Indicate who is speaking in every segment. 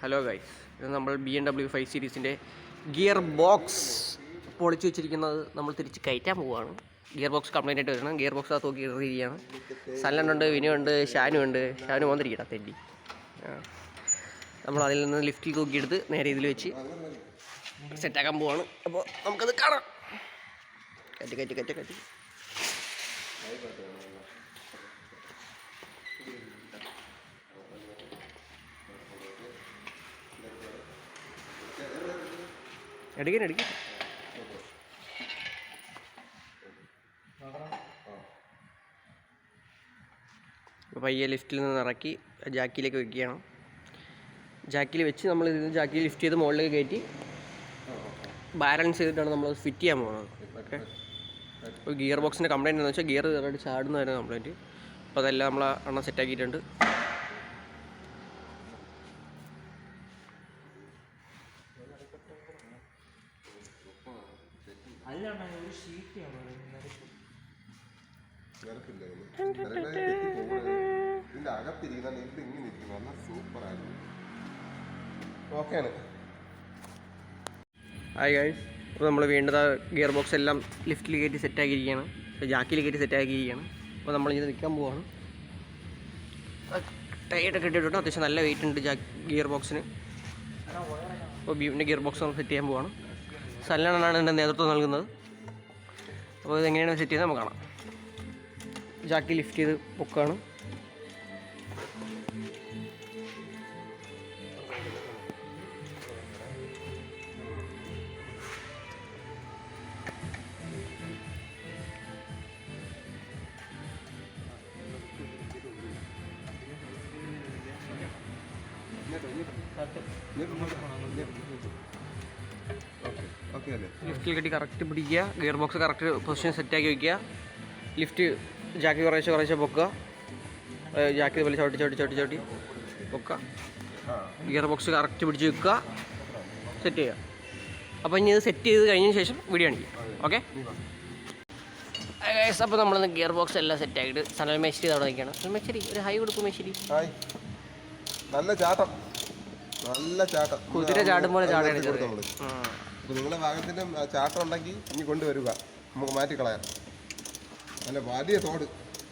Speaker 1: Hello guys ഇത് നമ്മൾ B M W five സീരീസിന്റെ ഗിയർ ബോക്സ് പൊളിച്ചു വെച്ചിരിക്കുന്നത് നമ്മൾ തിരിച്ച് കയറ്റാൻ പോവുകയാണ് ഗിയർ ബോക്സ് കംപ്ലൈന്റ് ആയിട്ട് വരണം. ഗിയർ ബോക്സ് അകത്ത് നോക്കി ഇറിയാണ് സല്ലനുണ്ട് വിനുണ്ട് ഷാനു ഉണ്ട്. ഷാനു വന്നിരിക്കണം തെല്ലി. നമ്മൾ അതിൽ നിന്ന് ലിഫ്റ്റിൽ തൂക്കിയെടുത്ത് നേരെ ഇതിൽ വെച്ച് സെറ്റാക്കാൻ പോവാണ്. അപ്പോൾ നമുക്കത് കാണാം. കറ്റി കറ്റി കറ്റി കയറ്റി. എടുക്കാൻ എടുക്കാൻ പയ്യെ ലിഫ്റ്റിൽ നിന്ന് ഇറക്കി ജാക്കിയിലേക്ക് വെക്കുകയാണ്. ജാക്കിയിൽ വെച്ച് നമ്മൾ ഇതിന് ജാക്കി ലിഫ്റ്റ് ചെയ്ത് മുകളിലേക്ക് കയറ്റി ബാലൻസ് ചെയ്തിട്ടാണ് നമ്മൾ ഫിറ്റ് ചെയ്യാൻ പോകുന്നത്. ഓക്കെ. അപ്പോൾ ഗിയർ ബോക്സിന്റെ കംപ്ലയിന്റ് എന്ന് വെച്ചാൽ ഗിയർ കയറിയിട്ട് ചാടുന്നതായിരുന്നു കംപ്ലയിന്റ് അപ്പോൾ അതെല്ലാം നമ്മൾ എണ്ണം സെറ്റാക്കിയിട്ടുണ്ട്
Speaker 2: ഇതിന്റെ അകത്തിരിക്കുന്ന നെല്ല് ഇങ്ങനെ ഇരിക്കുന്നു. നല്ല സൂപ്പറായിരുന്നു ഓക്കെയാണ്
Speaker 1: ഹായ് ഗൈസ് അപ്പോൾ നമ്മൾ വീണ്ടും ഗിയർ ബോക്സ് എല്ലാം ലിഫ്റ്റിൽ കയറ്റി സെറ്റാക്കിയിരിക്കുകയാണ് ജാക്കിൽ കയറ്റി സെറ്റാക്കിയിരിക്കുകയാണ് അപ്പോൾ നമ്മളിങ്ങനെ നിൽക്കാൻ പോവാണ്. ടൈറ്റൊക്കെ ഇട്ടിട്ടുണ്ട് അത്യാവശ്യം നല്ല വെയിറ്റ് ഉണ്ട് ജാ ഗിയർ ബോക്സിന് അപ്പോൾ ബീമിന്റെ ഗിയർ ബോക്സ് നമ്മൾ സെറ്റ് ചെയ്യാൻ പോവാണ്. സല്ലാനാണ് എന്റെ നേതൃത്വം നൽകുന്നത്. അപ്പോൾ ഇതെങ്ങനെയാണ് സെറ്റ് ചെയ്യുന്നത് നമുക്ക് കാണാം. ജാക്കി ലിഫ്റ്റ് ചെയ്ത് പൊക്കാണ്.
Speaker 2: Thank അല്ലേ
Speaker 1: ലിഫ്റ്റിൽ കെട്ടി കറക്റ്റ് പിടിക്കുക ഗിയർ ബോക്സ് കറക്റ്റ് പൊസിഷൻ സെറ്റാക്കി വയ്ക്കുക ലിഫ്റ്റ് ജാക്കി കുറേശ്ശെ കുറേശ്ശെ പൊക്കുക. ജാക്കി പോലെ ചവിട്ടി ചവിട്ടി ചവിട്ടി ചവിട്ടി പൊക്കുക. ഗിയർ ബോക്സ് കറക്റ്റ് പിടിച്ച് വെക്കുക. സെറ്റ് ചെയ്യുക. അപ്പോൾ ഇനി ഇത് സെറ്റ് ചെയ്ത് കഴിഞ്ഞ ശേഷം വീഡിയോ കാണിക്കുക ഓക്കെ അപ്പോൾ നമ്മൾ ഗിയർ ബോക്സ് എല്ലാം സെറ്റ് ആക്കിയിട്ട് സനൽ മേശ്ശേരി അവിടെ നിൽക്കുകയാണ്. സനൽ മേശ്ശേരി ഒരു ഹൈ കൊടുക്കും മേശ്ശേരി.
Speaker 2: നല്ല ചാട്ടം. നല്ല ചാട്ടം.
Speaker 1: കുതിര ചാടും പോലെ ചാടാണ്
Speaker 2: കൊടുത്തു നമ്മൾ അപ്പൊ നിങ്ങളുടെ ഭാഗത്തിന്റെ ചാട്ടം ഉണ്ടെങ്കിൽ ഇനി കൊണ്ടുവരിക. നമുക്ക് മാറ്റിക്കളയാം. നല്ല വലിയ തോട്.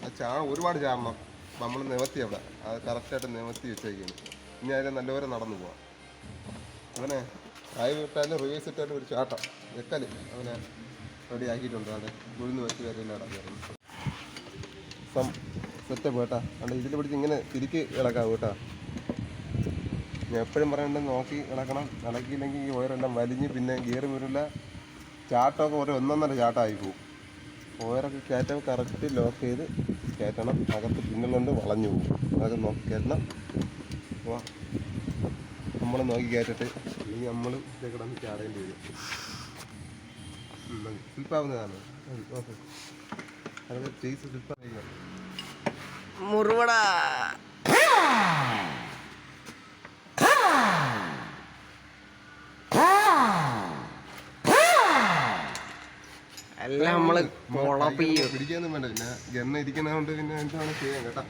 Speaker 2: ആ ചാ ഒരുപാട് ചാടണം നമ്മൾ നിവർത്തി അവിടെ. അത് കറക്റ്റായിട്ട് നിവർത്തി വെച്ചേക്കാണ് ഇനി അതിൽ നല്ലപോലെ നടന്നു പോവാം. അങ്ങനെ ആയി വിട്ടാലും റിവേഴ്സ് ഇട്ടാലും ഒരു ചാട്ടം. വെക്കൽ. അവനെ റെഡി ആക്കിയിട്ടുണ്ട്. അവിടെ ഉഴുന്ന് വെച്ച് കയറിയില്ല കയറുന്നു സം സെറ്റപ്പ് കേട്ടാ. അല്ല ഇതിൽ പിടിച്ച് ഇങ്ങനെ തിരിക്ക് ഇളക്കാം കേട്ടാ. എപ്പോഴും പറയണ്ടത് നോക്കി ഇളക്കണം ഇളക്കിയില്ലെങ്കിൽ ഈ ഓയറെല്ലാം വലിഞ്ഞ് പിന്നെ ഗിയർ വരില്ല ചാട്ടമൊക്കെ ഒരു ഒന്നൊന്നര ചാട്ടമായി പോകും ഓയറൊക്കെ കയറ്റം കറക്റ്റ് ലോക്ക് ചെയ്ത് കയറ്റണം. അകത്ത് പിന്നിലുണ്ട് വളഞ്ഞു പോകും അതൊക്കെ നോക്കി കയറ്റണം. അപ്പോൾ നമ്മൾ നോക്കി കയറ്റിട്ട്. അല്ലെങ്കിൽ നമ്മൾ ഇതേ കിടന്ന് ചാടേണ്ടി വരും. സ്ലിപ്പാവുന്നതാണ് ഓക്കെ അതൊക്കെ ചെയ്ത് സ്ലിപ്പായി
Speaker 1: മുറുവട. എല്ലാം നമ്മൾ
Speaker 2: പിടിക്കാനും വേണ്ട. പിന്നെ ഗണ്ണ ഇരിക്കുന്നതുകൊണ്ട് പിന്നെ എന്താണ് ചെയ്യാൻ കേട്ടാ?